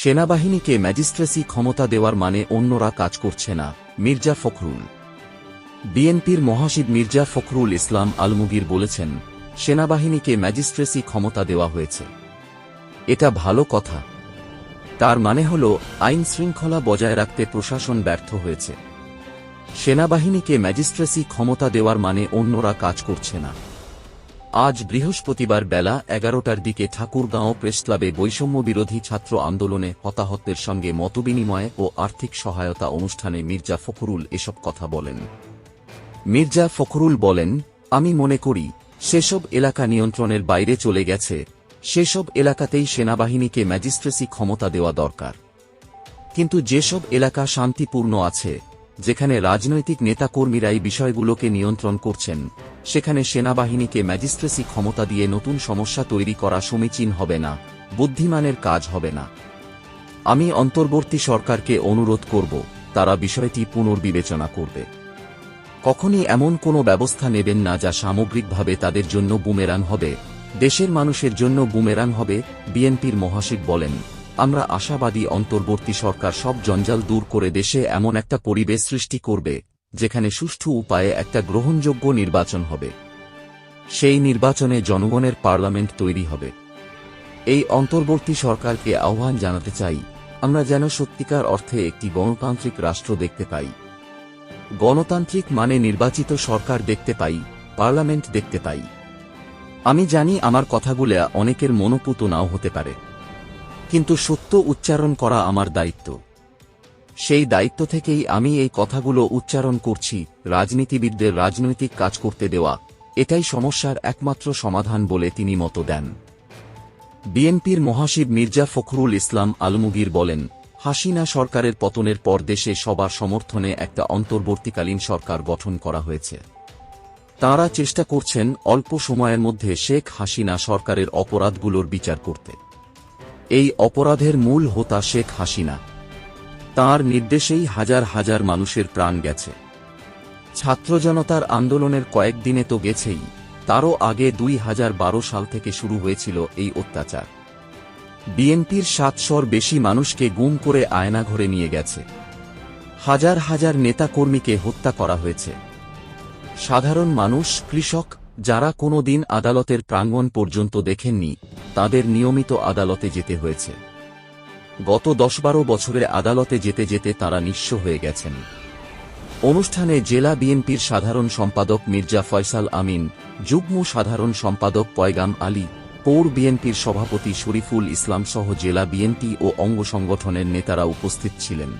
সেনাবাহিনীকে ম্যাজিস্ট্রেসি ক্ষমতা দেওয়ার মানে অন্যরা কাজ করছে না, মির্জা ফখরুল। বিএনপির মহাসিব মির্জা ফখরুল ইসলাম আলমগীর বলেছেন, সেনাবাহিনীকে ম্যাজিস্ট্রেসি ক্ষমতা দেওয়া হয়েছে। এটা ভালো কথা। তার মানে হল, আইন শৃঙ্খলা বজায় রাখতে প্রশাসন ব্যর্থ হয়েছে। সেনাবাহিনীকে ম্যাজিস্ট্রেসি ক্ষমতা দেওয়ার মানে অন্যরা কাজ করছে না। আজ বৃহস্পতিবার বেলা এগারোটার দিকে ঠাকুরগাঁও প্রেসক্লাবে বৈষম্য বিরোধী ছাত্র আন্দোলনে হতাহতের সঙ্গে মতবিনিময় ও আর্থিক সহায়তা অনুষ্ঠানে মির্জা ফখরুল এসব কথা বলেন। মির্জা ফখরুল বলেন, আমি মনে করি, সেসব এলাকা নিয়ন্ত্রণের বাইরে চলে গেছে, সেসব এলাকাতেই সেনাবাহিনীকে ম্যাজিস্ট্রেসি ক্ষমতা দেওয়া দরকার। কিন্তু যেসব এলাকা শান্তিপূর্ণ আছে যেখানে রাজনৈতিক নেতাকর্মীরাই বিষয়গুলোকে নিয়ন্ত্রণ করছেন, সেখানে সেনাবাহিনীকে ম্যাজিস্ট্রেসি ক্ষমতা দিয়ে নতুন সমস্যা তৈরি করা সমীচীন হবে না, বুদ্ধিমানের কাজ হবে না। আমি অন্তর্বর্তী সরকারকে অনুরোধ করব, তারা বিষয়টি পুনর্বিবেচনা করবে। কখনই এমন কোনো ব্যবস্থা নেবেন না যা সামগ্রিকভাবে তাদের জন্য বুমেরাং হবে, দেশের মানুষের জন্য বুমেরাং হবে, বিএনপির মহাসিব বলেন। আমরা আশাবাদী অন্তর্বর্তী সরকার সব জঞ্জাল দূর করে দেশে এমন একটা পরিবেশ সৃষ্টি করবে, যেখানে সুষ্ঠু উপায়ে একটা গ্রহণযোগ্য নির্বাচন হবে। সেই নির্বাচনে জনগণের পার্লামেন্ট তৈরি হবে। এই অন্তর্বর্তী সরকারকে আহ্বান জানাতে চাই, আমরা যেন সত্যিকার অর্থে একটি গণতান্ত্রিক রাষ্ট্র দেখতে পাই। গণতান্ত্রিক মানে নির্বাচিত সরকার দেখতে পাই, পার্লামেন্ট দেখতে পাই। আমি জানি আমার কথাগুলো অনেকের মনোপুত নাও হতে পারে। কিন্তু সত্য উচ্চারণ করা আমার দায়িত্ব। সেই দায়িত্ব থেকেই আমি এই কথাগুলো উচ্চারণ করছি, রাজনীতিবিদদের রাজনৈতিক কাজ করতে দেওয়া, এটাই সমস্যার একমাত্র সমাধান বলে তিনি মত দেন। বিএনপির মহাশিব মির্জা ফখরুল ইসলাম আলমগীর বলেন, হাসিনা সরকারের পতনের পর দেশে সবার সমর্থনে একটা অন্তর্বর্তীকালীন সরকার গঠন করা হয়েছে। তাঁরা চেষ্টা করছেন অল্প সময়ের মধ্যে শেখ হাসিনা সরকারের অপরাধগুলোর বিচার করতে। এই অপরাধের মূল হোতা শেখ হাসিনা। তাঁর নির্দেশেই হাজার হাজার মানুষের প্রাণ গেছে। ছাত্র জনতার আন্দোলনের কয়েকদিনে তো গেছেই, তারও আগে দুই হাজার বারো সাল থেকে শুরু হয়েছিল এই অত্যাচার। বিএনপির সাতশোর বেশি মানুষকে গুম করে আয়নাঘরে নিয়ে গেছে। হাজার হাজার নেতাকর্মীকে হত্যা করা হয়েছে। সাধারণ মানুষ, কৃষক যারা কোনো দিন আদালতের প্রাঙ্গণ পর্যন্ত দেখেননি, তাদের নিয়মিত আদালতে যেতে হয়েছে। গত দশ বারো বছরে আদালতে যেতে যেতে তারা নিঃস্ব হয়ে গেছেন। অনুষ্ঠানে জেলা বিএনপির সাধারণ সম্পাদক মির্জা ফয়সাল আমিন, যুগ্ম সাধারণ সম্পাদক পয়গাম আলী, পৌর বিএনপির সভাপতি শরীফুল ইসলাম সহ জেলা বিএনপি ও অঙ্গ সংগঠনের নেতারা উপস্থিত ছিলেন।